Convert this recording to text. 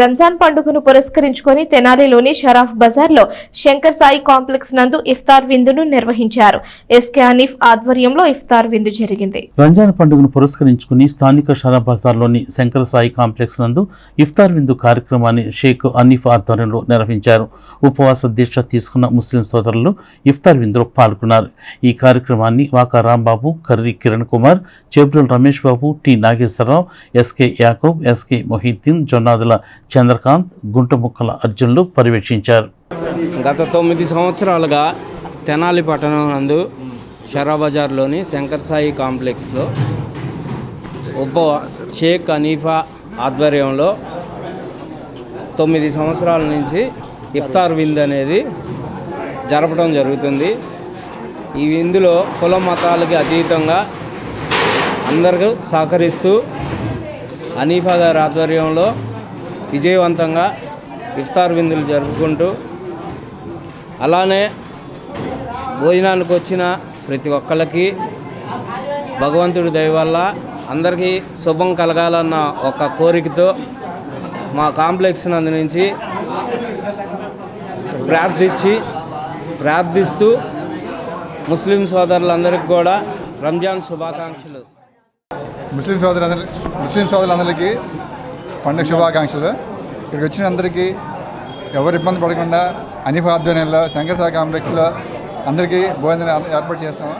రంజాన్ పండుగను పురస్కరించుకొని తెనాలిలోని షరాఫ్ బజార్లో శంకర్ సాయి కాంప్లెక్స్ నందు ఇఫ్తార్ విందును నిర్వహించారు. ఎస్కే హనీఫ్ ఆధ్వర్యంలో ఇఫ్తార్ విందు జరిగింది. రంజాన్ పండుగను పురస్కరించుకుని స్థానిక షరా బజార్లోని శంకర సాయి కాంప్లెక్స్ నందు ఇఫ్తార్ విందు కార్యక్రమాన్ని షేక్ అనీఫ్ ఆధ్వర్యంలో నిర్వహించారు. ఉపవాస దీక్ష తీసుకున్న ముస్లిం సోదరులు ఇఫ్తార్ విందులో పాల్గొన్నారు. ఈ కార్యక్రమాన్ని Vaka Rambabu Karri Kiran Kumar Chebrul Ramesh Babu T Nageswararao SK Yakub SK Mohiddin Jonnadula Chandrakant Guntamukkala అర్జున్లు పర్యవేక్షించారు. గత తొమ్మిది సంవత్సరాలుగా తెనాలి పట్టణం నందు షరాబజార్లోని శంకర్ సాయి కాంప్లెక్స్లో ఉప షేక్ అనీఫా ఆధ్వర్యంలో తొమ్మిది సంవత్సరాల నుంచి ఇఫ్తార్ వింద్ అనేది జరపడం జరుగుతుంది. ఈ విందులో కుల మతాలకి అతీతంగా అందరికీ సహకరిస్తూ అనీఫా గారి ఆధ్వర్యంలో విజయవంతంగా ఇఫ్తార్ విందులు జరుపుకుంటూ అలానే భోజనానికి వచ్చిన ప్రతి ఒక్కరికి భగవంతుడి దయవల్ల అందరికీ శుభం కలగాలన్న ఒక కోరికతో మా కాంప్లెక్స్ నందు నుంచి ప్రార్థించి ప్రార్థిస్తూ ముస్లిం సోదరులందరికీ కూడా రంజాన్ శుభాకాంక్షలు. ముస్లిం సోదరులందరి ముస్లిం సోదరులందరికీ పండుగ శుభాకాంక్షలు. ఇక్కడికి వచ్చిన అందరికీ ఎవరు ఇబ్బంది పడకుండా అన్ని ఆధ్వర్యంలో శంకరసాగర్ కాంప్లెక్స్లో అందరికీ భోజనం ఏర్పాటు చేస్తాము.